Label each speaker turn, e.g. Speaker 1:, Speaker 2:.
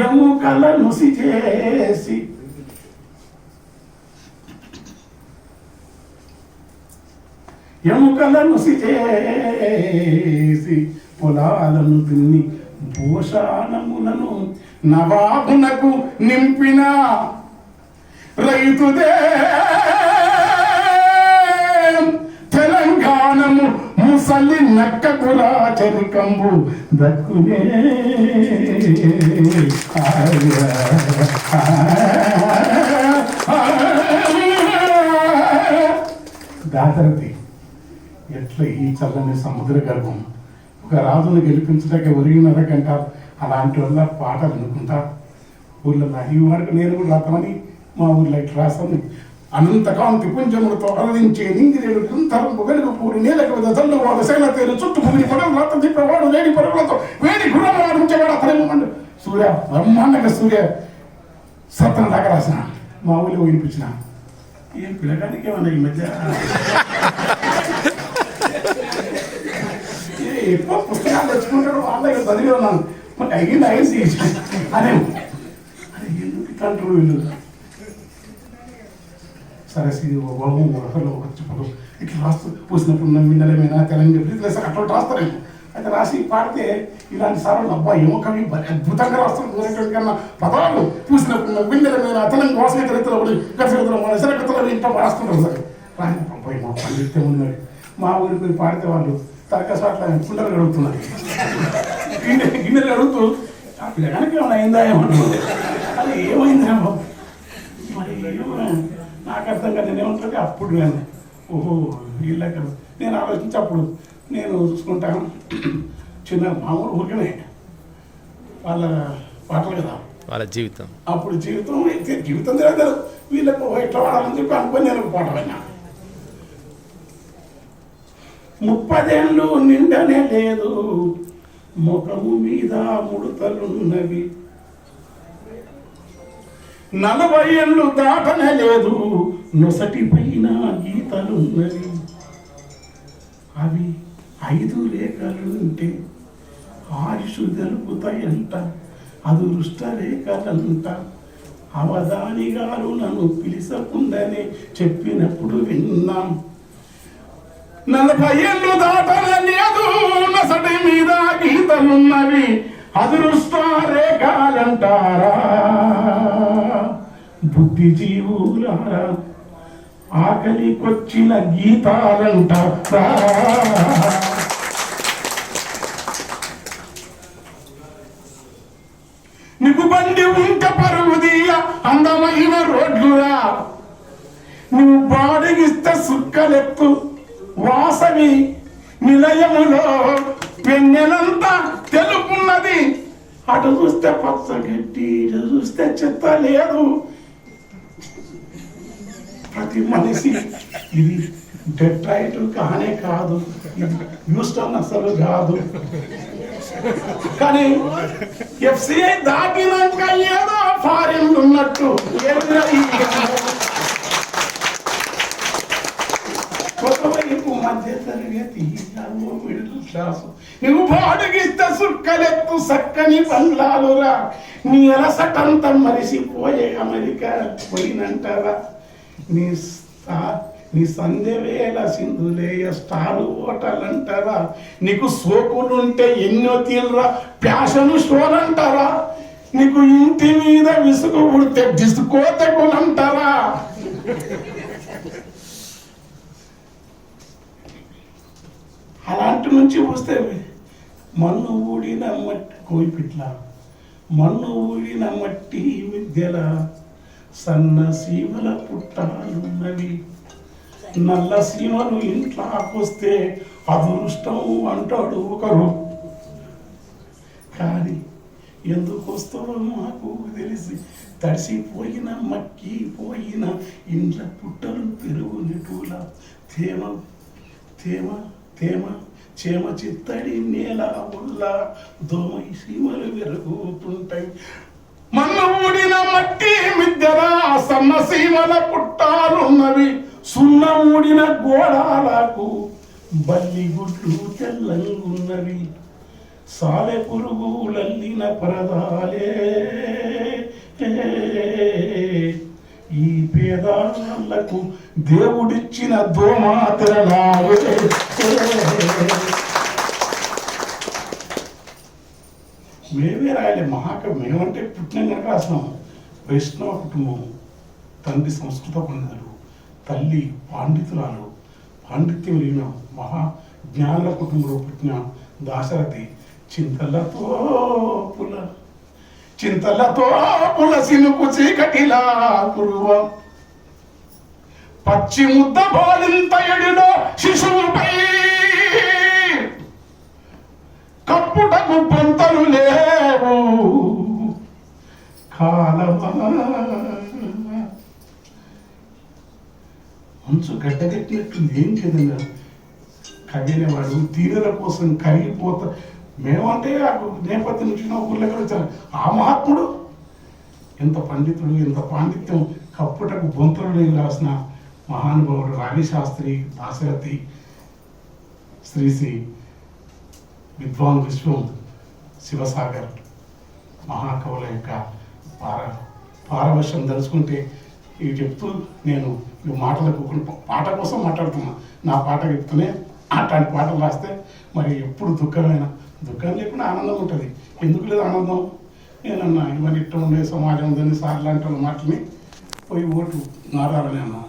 Speaker 1: ఎముకలను చేసి ఎముకలను చేసి పొలాలను దున్ని భూషాణములను నవాబునకు నింపిన రైతుదే. తెలంగాణము ముసలి నక్కకురా చరికంబు దక్కునే. దాతరది ఎట్లా ఈ చల్లని సముద్ర గర్భం? ఒక రాజును గెలిపించడానికి ఒరిగినరకంటారు అలాంటి వల్ల పాటలు అనుకుంటారు ఊళ్ళో ఈ వరకు నేను కూడా రాతామని మా ఊళ్ళో ఇట్లా రాస్తాను అనంతకాంతి పుంజములతో అరవించే నింగిరేడు నిరంతరం వెలుగు పూరి నేలకు మీద జల్లువాడు శైల తేరు చుట్టూ పులి పడవ రత్న తిప్పేవాడు వేడి పరుగులతో వేడి గుర్రం ఆడించేవాడు అతను సూర్య బ్రహ్మాండంగా సూర్య సత్రం దాకా రాసిన మా ఊళ్ళో వినిపించిన. ఏం పిల్లగానికి ఏమన్నా ఈ మధ్య? ఎక్కువ పుస్తకాలు తెచ్చుకుంటాడు వాళ్ళ చదివి ఉన్నాను. మరి అయ్యింది అయ్యింది? అదే అరే ఎందుకు ఇట్లా అంటారు సరే ఇది గొడవ ఇట్లా రాస్తూ పూసినప్పుడు నమ్మిండలేమైనా తెలంగాణ ఇట్లా సరే అట్లా రాస్తారేమో. అయితే రాసి పాడితే ఇలాంటి సార్లు అబ్బా ఏమో కవి భలే అద్భుతంగా రాస్తున్నటువంటి కన్నా పదాలు. పూసినప్పుడు నమ్మిండలేమైనా తెలంగాణ వాసన చరిత్రలో చరిత్ర మన చరిత్రలో ఇంట్లో రాస్తుంటారు సార్. రాని అబ్బాయి మా పండితే ఉన్నాడు మా ఊరికి పోయి పాడితే వాళ్ళు తరకసాట్ల కుండలు గడుగుతున్నారు గిన్నె గిన్నెలు అడుగుతూ ఆ పిల్లగానికి ఏమైనా అయిందా ఏమంటున్నారు అది ఏమైందేమో మరి నాకు అర్థం కాదు నేను ఏమంటే అప్పుడు నేను ఓహో వీళ్ళకి నేను ఆలోచించి అప్పుడు నేను చూసుకుంటాను చిన్న మామూలు ఊరికనే వాళ్ళ పాటలు కదా.
Speaker 2: వాళ్ళ జీవితం.
Speaker 1: అప్పుడు జీవితం అయితే జీవితం తెలియదు వీళ్ళకు ఎట్లా వాడాలని చెప్పి అనుకుని నేను ఒక పాట విన్నా. ముప్పదేళ్ళు నిండనే లేదు. ముఖము మీద ముడతలున్నవి. నలభై ఏళ్ళు దాటనలేదు నొసటి పైన గీతలున్నవి. అవి ఐదు రేఖలుంటే ఆయుషు తెలుపుతాయంట. అదృష్ట రేఖలంట అవధాని గారు నన్ను పిలిచకుండానే చెప్పినప్పుడు విన్నాం. నలభై ఏళ్ళు దాటలేదు నొసటి మీద గీతలున్నవి. అదృష్ట రేఖలంటారా బుద్ధిజీవులారా ఆకలికొచ్చిన గీతాలంట. నీకు బండి ఉంట పరువుదీయ అందమైన రోడ్లురా. నువ్వు బాడగిస్తే సుక్కలెత్తు వాసవి నిలయములో పెన్నెలంతా తెలుపున్నది. అటు చూస్తే పచ్చగడ్డి ఇటు చూస్తే చెత్త లేదు. ప్రతి మనిషి. ఇది డెట్రాయిట్ కానే కాదు. ఇది హ్యూస్టన్ అసలు కాదు. కానీ ఎఫ్సిఐ దాటినాక ఏదో ఫారిన్ ఉన్నట్టు. ఏదో ఒకవైపు మధ్య తరగతి ఇలాగో మిడిల్ క్లాసు నువ్వు బాడుగిస్తే సుక్కలెత్తు సక్కని బంగ్లాలురా నీ అలసటంత మరిసిపోయే అమెరికా పోయినంటారా నీ నీ సంధ్యవేళ సింధులేయ స్టాలు ఓటలంటారా? అంటారా నీకు సోకులుంటే ఎన్నో తీలరా ప్యాషన్ స్టోర్ అంటారా నీకు ఇంటి మీద విసుగు పుడితే డిస్కోతకులు అంటారా అలాంటి నుంచి వస్తే మన్ను ఊడిన మట్టి కోయిపిట్ల మన్ను ఊడిన మట్టి విద్యల సన్న సీమల పుట్టాలున్నవి. నల్ల సీమలు ఇంట్లోకొస్తే అదృష్టం అంటాడు ఒకరు. కానీ ఎందుకు వస్తారో మాకు తెలిసి తడిసిపోయిన మక్కి పోయిన ఇండ్ల పుట్టలు పెరుగు నిటూల తేమ తేమ తేమ చేమ చిత్తడి నేల ఉల్ల దోమ సీమలు విరుగుతుంటాయి మన ఊడిన మట్టి మిద్దెల సన్న సీమల పుట్టాలున్నవి సున్నమూడిన గోడాలకు బల్లి గుడ్లు తెల్లంగున్నవి సాలె పురుగులల్లిన పరదాలే. ఈ పేదాలకు దేవుడిచ్చిన దోమాతరలాలే మేమే రాయలే. మహాకవి మేమంటే పుట్టిన కనుక రాసినాము వైష్ణవ కుటుంబం. తండ్రి సంస్కృత పండితుడు తల్లి పాండితురాలు పాండిత్యం లేన మహా జ్ఞానుల కుటుంబంలో పుట్టిన దాశరథి చింతలతో పుల చింతలతో పుల సినుకు చీకటిలా కురువ. పచ్చి ముద్ద బాలింత ఎడిలో శిశువుపై కప్పుటకు పంతలు లేవు. కాలమా మంచు గడ్డగట్టినట్టు ఏం లేదన్నా కవినేవాడు తీరల కోసం కరిగిపోతా మేమంటే నేపథ్యం నుంచి నా ఊర్లోకి వచ్చాను ఆ మహాత్ముడు? ఎంత పండితుడు ఎంత పాండిత్యం. కప్పుటకు బొంతలు రాసిన మహానుభావుడు రావిశాస్త్రి దాశరథి శ్రీశ్రీ విద్వాన్ విశ్వం శివసాగర్ మహాకవుల యొక్క పార పారవశ్యం తెలుసుకుంటే ఇవి చెప్తూ నేను ఈ మాటలకు పాట కోసం మాట్లాడుతున్నా. నా పాట చెప్తూనే అట్లాంటి పాటలు రాస్తే మరి ఎప్పుడు దుఃఖమైన దుఃఖం లేకుండా ఆనందం ఉంటుంది. ఎందుకు లేదు ఆనందం? నేనన్నా ఇవన్నీ ఇట్ట ఉండే సమాజం ఉందని సార్లు లాంటి మాటని పోయి ఓటు నారాలని అన్నా.